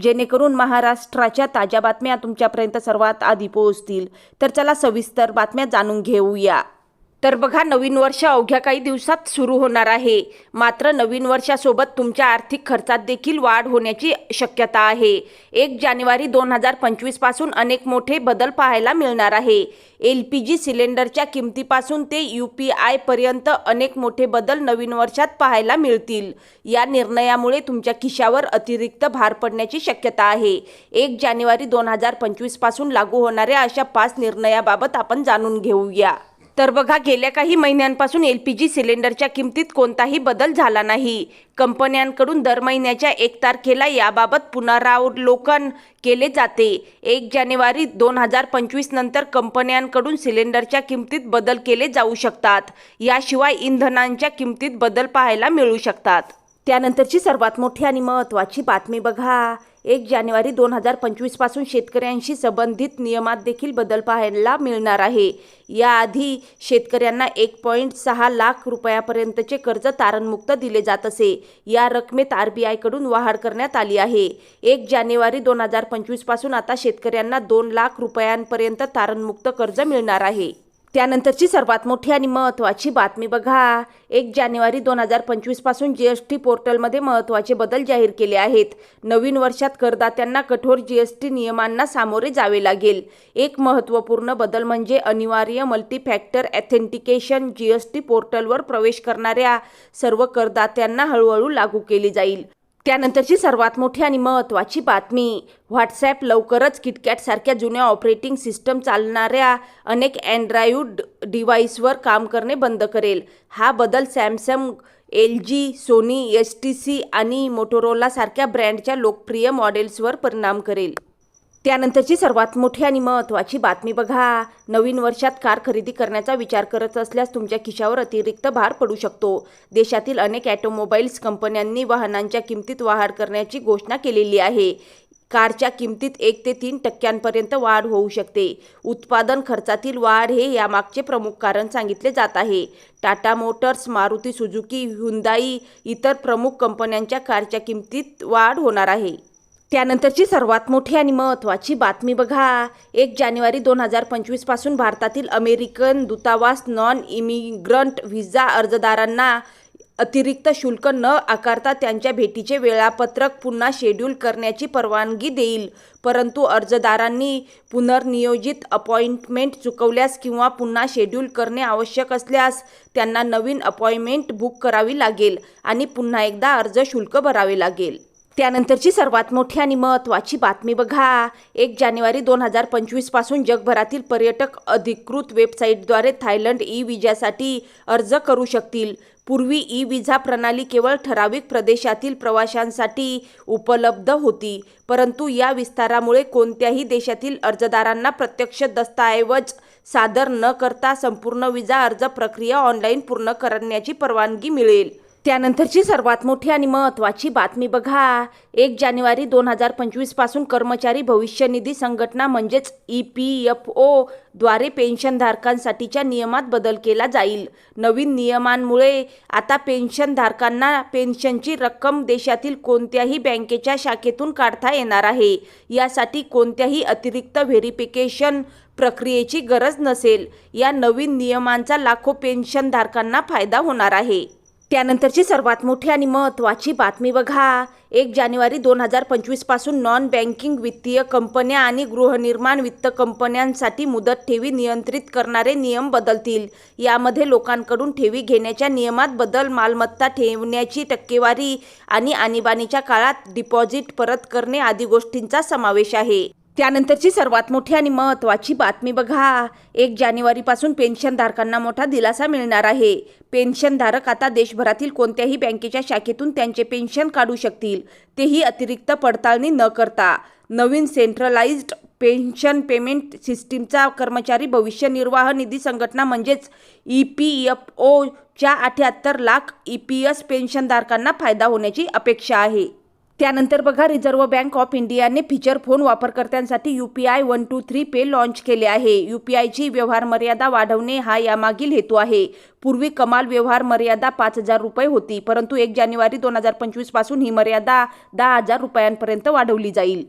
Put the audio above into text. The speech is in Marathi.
जेणेकरून महाराष्ट्राच्या ताज्या बातम्या तुमच्यापर्यंत सर्वात आधी पोहोचतील. तर चला सविस्तर बातम्या जाणून घेऊया. तर बघा नवीन वर्ष अवघ्या काही दिवसात सुरू होणार आहे. मात्र नवीन वर्षासोबत तुमच्या आर्थिक खर्चात देखील वाढ होण्याची शक्यता आहे. एक जानेवारी दोन हजार पंचवीसपासून अनेक मोठे बदल पाहायला मिळणार आहे. एल पी जी सिलेंडरच्या किमतीपासून ते यू पी आयपर्यंत अनेक मोठे बदल नवीन वर्षात पाहायला मिळतील. या निर्णयामुळे तुमच्या खिशावर अतिरिक्त भार पडण्याची शक्यता आहे. एक जानेवारी दोन हजार पंचवीसपासून लागू होणाऱ्या अशा पाच निर्णयाबाबत आपण जाणून घेऊया. तर बघा गेल्या काही महिन्यांपासून एल पी जी सिलेंडरच्या किमतीत कोणताही बदल झाला नाही. कंपन्यांकडून दर महिन्याच्या एक तारखेला याबाबत पुनरावलोकन केले जाते. एक जानेवारी दोन हजार पंचवीस नंतर कंपन्यांकडून सिलेंडरच्या किमतीत बदल केले जाऊ शकतात. याशिवाय इंधनांच्या किमतीत बदल पाहायला मिळू शकतात. त्यानंतरची सर्वात मोठी आणि महत्त्वाची बातमी बघा. एक जानेवारी दोन हजार पंचवीसपासून शेतकऱ्यांशी संबंधित नियमात देखील बदल पाहायला मिळणार आहे. याआधी शेतकऱ्यांना एक पॉईंट सहा लाख रुपयापर्यंतचे कर्ज तारणमुक्त दिले जात असे. या रकमेत आर बी आयकडून वाढ करण्यात आली आहे. एक जानेवारी दोन हजार पंचवीसपासून आता शेतकऱ्यांना दोन लाख रुपयांपर्यंत तारणमुक्त कर्ज मिळणार आहे. त्यानंतरची सर्वात मोठी आणि महत्त्वाची बातमी बघा. एक जानेवारी दोन हजार पंचवीसपासून जी एस टी पोर्टलमध्ये महत्त्वाचे बदल जाहीर केले आहेत. नवीन वर्षात करदात्यांना कठोर जी एस टी नियमांना सामोरे जावे लागेल. एक महत्त्वपूर्ण बदल म्हणजे अनिवार्य multifactor authentication G S T पोर्टलवर प्रवेश करणाऱ्या सर्व करदात्यांना हळूहळू लागू केली जाईल. त्यानंतरची सर्वात मोठी आणि महत्त्वाची बातमी व्हॉट्सॲप लवकरच किटकॅटसारख्या जुन्या ऑपरेटिंग सिस्टम चालणाऱ्या अनेक अँड्रॉइड डिव्हाइसवर काम करणे बंद करेल. हा बदल Samsung L G Sony S T C आणि मोटोरोलासारख्या ब्रँडच्या लोकप्रिय मॉडेल्सवर परिणाम करेल. त्यानंतरची सर्वात मोठी आणि महत्त्वाची बातमी बघा. नवीन वर्षात कार खरेदी करण्याचा विचार करत असल्यास तुमच्या खिशावर अतिरिक्त भार पडू शकतो. देशातील अनेक ॲटोमोबाईल्स कंपन्यांनी वाहनांच्या किमतीत वाढ करण्याची घोषणा केलेली आहे. कारच्या किमतीत एक ते तीन टक्क्यांपर्यंत वाढ होऊ शकते. उत्पादन खर्चातील वाढ हे यामागचे प्रमुख कारण सांगितले जात आहे. Tata Motors Maruti Suzuki Hyundai इतर प्रमुख कंपन्यांच्या कारच्या किमतीत वाढ होणार आहे. त्यानंतरची सर्वात मोठी आणि महत्त्वाची बातमी बघा. एक जानेवारी दोन हजार पंचवीसपासून भारतातील अमेरिकन दूतावास नॉन इमिग्रंट व्हिसा अर्जदारांना अतिरिक्त शुल्क न आकारता त्यांच्या भेटीचे वेळापत्रक पुन्हा शेड्यूल करण्याची परवानगी देईल. परंतु अर्जदारांनी पुनर्नियोजित अपॉइंटमेंट चुकवल्यास किंवा पुन्हा शेड्यूल करणे आवश्यक असल्यास त्यांना नवीन अपॉइंटमेंट बुक करावी लागेल आणि पुन्हा एकदा अर्ज शुल्क भरावे लागेल. त्यानंतरची सर्वात मोठी आणि महत्त्वाची बातमी बघा. एक जानेवारी दोन हजार पंचवीसपासून जगभरातील पर्यटक अधिकृत वेबसाईटद्वारे थायलंड ई विजासाठी अर्ज करू शकतील. पूर्वी ई विजा प्रणाली केवळ ठराविक प्रदेशातील प्रवाशांसाठी उपलब्ध होती परंतु या विस्तारामुळे कोणत्याही देशातील अर्जदारांना प्रत्यक्ष दस्तऐवज सादर न करता संपूर्ण विजा अर्ज प्रक्रिया ऑनलाईन पूर्ण करण्याची परवानगी मिळेल. त्यानंतरची सर्वात मोठी आणि महत्त्वाची बातमी बघा. एक जानेवारी दोन हजार पंचवीसपासून कर्मचारी भविष्य निधी संघटना म्हणजेच ई पी एफ ओद्वारे पेन्शनधारकांसाठीच्या नियमात बदल केला जाईल. नवीन नियमांमुळे आता पेन्शनधारकांना पेन्शनची रक्कम देशातील कोणत्याही बँकेच्या शाखेतून काढता येणार आहे. यासाठी कोणत्याही अतिरिक्त व्हेरिफिकेशन प्रक्रियेची गरज नसेल. या नवीन नियमांचा लाखो पेन्शनधारकांना फायदा होणार आहे. त्यानंतरची सर्वात मोठी आणि महत्त्वाची बातमी बघा. एक जानेवारी दोन हजार पंचवीसपासून नॉन बँकिंग वित्तीय कंपन्या आणि गृहनिर्माण वित्त कंपन्यांसाठी मुदत ठेवी नियंत्रित करणारे नियम बदलतील. यामध्ये लोकांकडून ठेवी घेण्याच्या नियमात बदल मालमत्ता ठेवण्याची टक्केवारी आणि आणीबाणीच्या काळात डिपॉझिट परत करणे आदी गोष्टींचा समावेश आहे. त्यानंतरची सर्वात मोठी आणि महत्त्वाची बातमी बघा. एक जानेवारीपासून पेन्शनधारकांना मोठा दिलासा मिळणार आहे. पेन्शनधारक आता देशभरातील कोणत्याही बँकेच्या शाखेतून त्यांचे पेन्शन काढू शकतील. तेही अतिरिक्त पडताळणी न करता. नवीन सेंट्रलाइज्ड पेन्शन पेमेंट सिस्टीमचा कर्मचारी भविष्य निर्वाह निधी संघटना म्हणजेच ई पी एफ ओच्या अठ्याहत्तर लाख ई पी एस पेन्शनधारकांना फायदा होण्याची अपेक्षा आहे. त्यानंतर बघा रिझर्व्ह बँक ऑफ इंडियाने फीचर फोन वापरकर्त्यांसाठी U P I one two three pay launch केले आहे. यू पी आयची व्यवहार मर्यादा वाढवणे हा यामागील हेतू आहे. पूर्वी कमाल व्यवहार मर्यादा पाच हजार रुपये होती परंतु एक जानेवारी दोन हजार पंचवीसपासून ही मर्यादा दहा हजार रुपयांपर्यंत वाढवली जाईल.